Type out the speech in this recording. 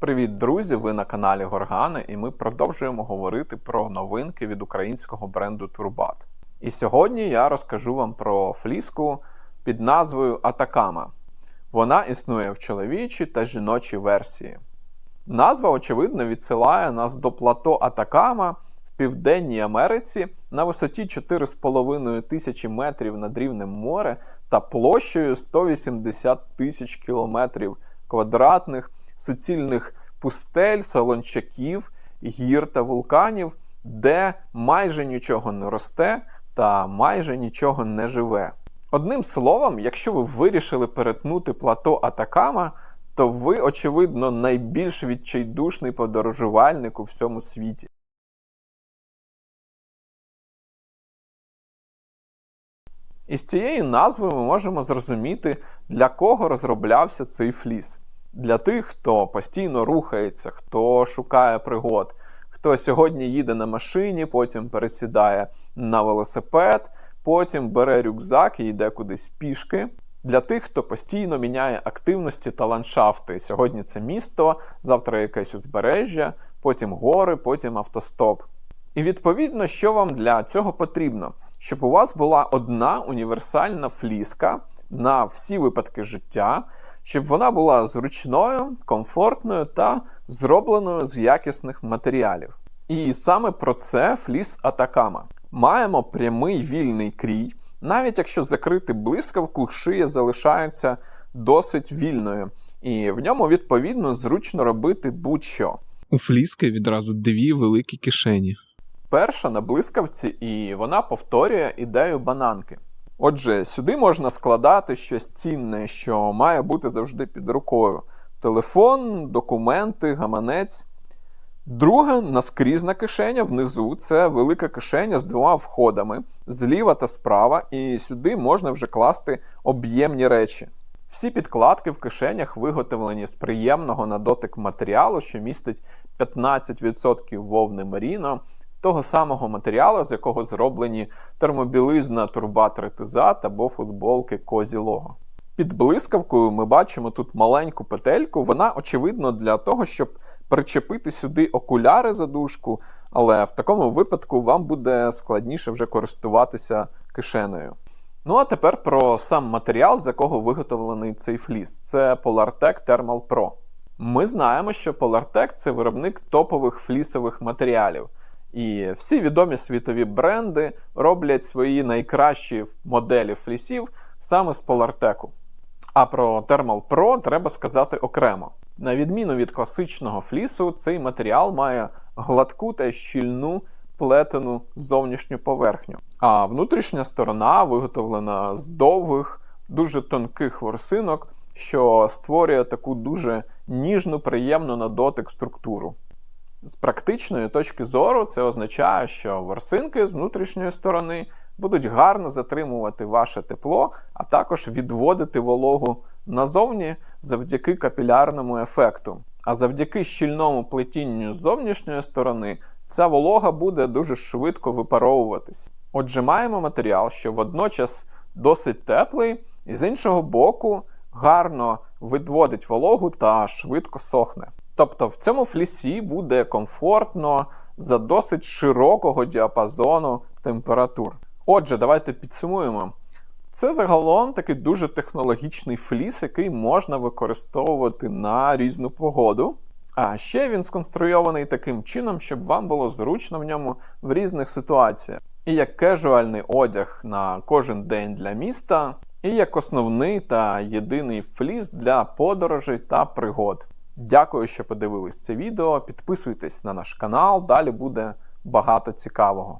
Привіт, друзі! Ви на каналі Горгани, і ми продовжуємо говорити про новинки від українського бренду Турбат. І сьогодні я розкажу вам про фліску під назвою Атакама. Вона існує в чоловічій та жіночій версії. Назва, очевидно, відсилає нас до плато Атакама в Південній Америці на висоті 4,5 тисячі метрів над рівнем моря та площею 180 тисяч кілометрів квадратних суцільних пустель, солончаків, гір та вулканів, де майже нічого не росте та майже нічого не живе. Одним словом, якщо ви вирішили перетнути плато Атакама, то ви, очевидно, найбільш відчайдушний подорожувальник у всьому світі. Із цієї назви ми можемо зрозуміти, для кого розроблявся цей фліс. Для тих, хто постійно рухається, хто шукає пригод, хто сьогодні їде на машині, потім пересідає на велосипед, потім бере рюкзак і йде кудись пішки. Для тих, хто постійно міняє активності та ландшафти. Сьогодні це місто, завтра якесь узбережжя, потім гори, потім автостоп. І відповідно, що вам для цього потрібно? Щоб у вас була одна універсальна фліска на всі випадки життя, щоб вона була зручною, комфортною та зробленою з якісних матеріалів. І саме про це фліс Атакама. Маємо прямий вільний крій, навіть якщо закрити блискавку, шия залишається досить вільною, і в ньому, відповідно, зручно робити будь-що. У фліски відразу дві великі кишені. Перша на блискавці, і вона повторює ідею бананки. Отже, сюди можна складати щось цінне, що має бути завжди під рукою: телефон, документи, гаманець. Друга наскрізна кишеня внизу це велика кишеня з двома входами зліва та справа, і сюди можна вже класти об'ємні речі. Всі підкладки в кишенях виготовлені з приємного на дотик матеріалу, що містить 15% вовни меріно, того самого матеріалу, з якого зроблені термобілизна турбат ретизат або футболки Козі Лого. Під блискавкою ми бачимо тут маленьку петельку, вона очевидно для того, щоб причепити сюди окуляри за дужку, але в такому випадку вам буде складніше вже користуватися кишенею. Ну а тепер про сам матеріал, з якого виготовлений цей фліс. Це Polartec Thermal Pro. Ми знаємо, що Polartec – це виробник топових флісових матеріалів. І всі відомі світові бренди роблять свої найкращі моделі флісів саме з Polartec. А про Thermal Pro треба сказати окремо. На відміну від класичного флісу, цей матеріал має гладку та щільну плетену зовнішню поверхню. А внутрішня сторона виготовлена з довгих, дуже тонких ворсинок, що створює таку дуже ніжну, приємну на дотик структуру. З практичної точки зору, це означає, що ворсинки з внутрішньої сторони будуть гарно затримувати ваше тепло, а також відводити вологу назовні завдяки капілярному ефекту. А завдяки щільному плетінню з зовнішньої сторони ця волога буде дуже швидко випаровуватись. Отже, маємо матеріал, що водночас досить теплий, і з іншого боку гарно відводить вологу та швидко сохне. Тобто в цьому флісі буде комфортно за досить широкого діапазону температур. Отже, давайте підсумуємо. Це загалом такий дуже технологічний фліс, який можна використовувати на різну погоду. А ще він сконструйований таким чином, щоб вам було зручно в ньому в різних ситуаціях. І як кежуальний одяг на кожен день для міста, і як основний та єдиний фліс для подорожей та пригод. Дякую, що подивились це відео. Підписуйтесь на наш канал, далі буде багато цікавого.